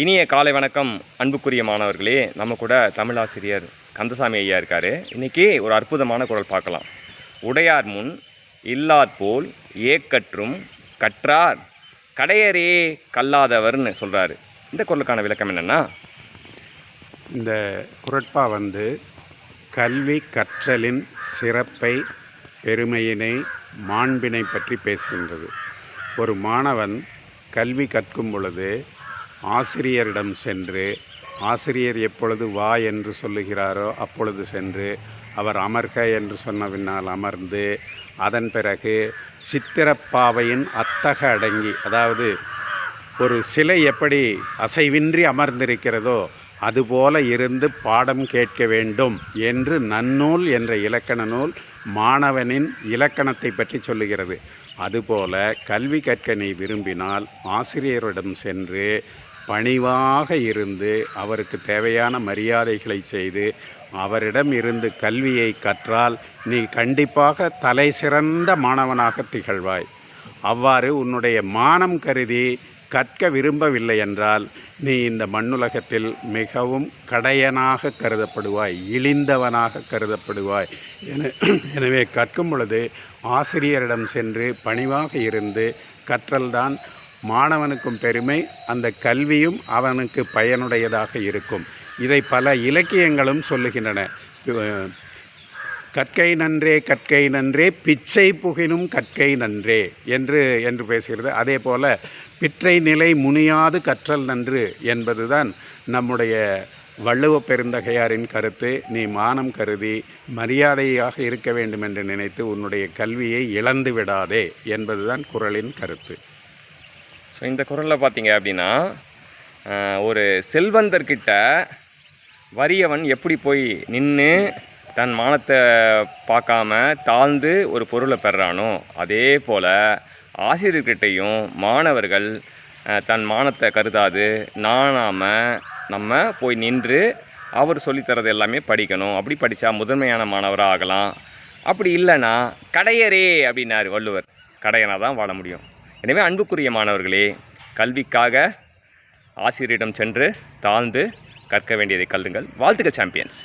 இனிய காலை வணக்கம் அன்புக்குரிய மாணவர்களே. நம்ம கூட தமிழாசிரியர் கந்தசாமி ஐயா இருக்கார். இன்றைக்கி ஒரு அற்புதமான குரல் பார்க்கலாம். உடையார் முன் இல்லாற்போல் ஏக்கற்றும் கற்றார் கடையரே கல்லாதவர்னு சொல்கிறாரு இந்த குரலுக்கான விளக்கம் என்னென்னா? இந்த குரட்பா வந்து கல்வி கற்றலின் சிறப்பை பெருமையினை மாண்பினை பற்றி பேசுகின்றது. ஒரு மாணவன் கல்வி கற்கும் பொழுது ஆசிரியரிடம் சென்று ஆசிரியர் எப்பொழுது வா என்று சொல்லுகிறாரோ அப்பொழுது சென்று அவர் அமர்க என்று சொன்ன பின்னால் அமர்ந்து அதன் பிறகு சித்திரப்பாவையின் அத்தக அடங்கி அதாவது ஒரு சிலை எப்படி அசைவின்றி அமர்ந்திருக்கிறதோ அதுபோல இருந்து பாடம் கேட்க வேண்டும் என்று நன்னூல் என்ற இலக்கண நூல் மாணவனின் இலக்கணத்தை பற்றி சொல்லுகிறது. அதுபோல கல்வி கற்க நீ விரும்பினால் ஆசிரியரிடம் சென்று பணிவாக இருந்து அவருக்கு தேவையான மரியாதைகளை செய்து அவரிடம் இருந்து கல்வியை கற்றால் நீ கண்டிப்பாக தலை சிறந்த மாணவனாக திகழ்வாய். அவ்வாறு உன்னுடைய மானம் கருதி கற்க விரும்பவில்லை என்றால் நீ இந்த மண்ணுலகத்தில் மிகவும் கடையனாக கருதப்படுவாய் இழிந்தவனாக கருதப்படுவாய். என எனவே கற்கும் பொழுது ஆசிரியரிடம் சென்று பணிவாக இருந்து கற்றல்தான் மாணவனுக்கும் பெருமை அந்த கல்வியும் அவனுக்கு பயனுடையதாக இருக்கும். இதை பல இலக்கியங்களும் சொல்லுகின்றன. கற்கை நன்றே கற்கை நன்றே பிச்சை புகினும் கற்கை நன்றே என்று என்று பேசுகிறது. அதே போல பிற்றை நிலை முனியாது கற்றல் நன்று என்பதுதான் நம்முடைய வள்ளுவ பெருந்தகையாரின் கருத்து. நீ மானம் கருதி மரியாதையாக இருக்க வேண்டும் என்று நினைத்து உன்னுடைய கல்வியை இழந்து விடாதே என்பதுதான் குரலின் கருத்து. ஸோ இந்த குரலில் பார்த்தீங்க அப்படின்னா ஒரு செல்வந்தர்கிட்ட வறியவன் எப்படி போய் நின்று தன் மானத்தை பார்க்காம தாழ்ந்து ஒரு பொருளை பெறானோ அதே போல் ஆசிரியர்கிட்டையும் மாணவர்கள் தன் மானத்தை கருதாது நாணாமல் நம்ம போய் நின்று அவர் சொல்லித்தரது எல்லாமே படிக்கணும். அப்படி படித்தா முதன்மையான மாணவராக ஆகலாம் அப்படி இல்லைன்னா கடையரே அப்படின்னாரு வள்ளுவர். கடையனாக தான் வாழ முடியும். எனவே அன்புக்குரிய மாணவர்களே கல்விக்காக ஆசிரியரிடம் சென்று தாழ்ந்து கற்க வேண்டியதை கல்லுங்கள். வாழ்த்துக்கள் சாம்பியன்ஸ்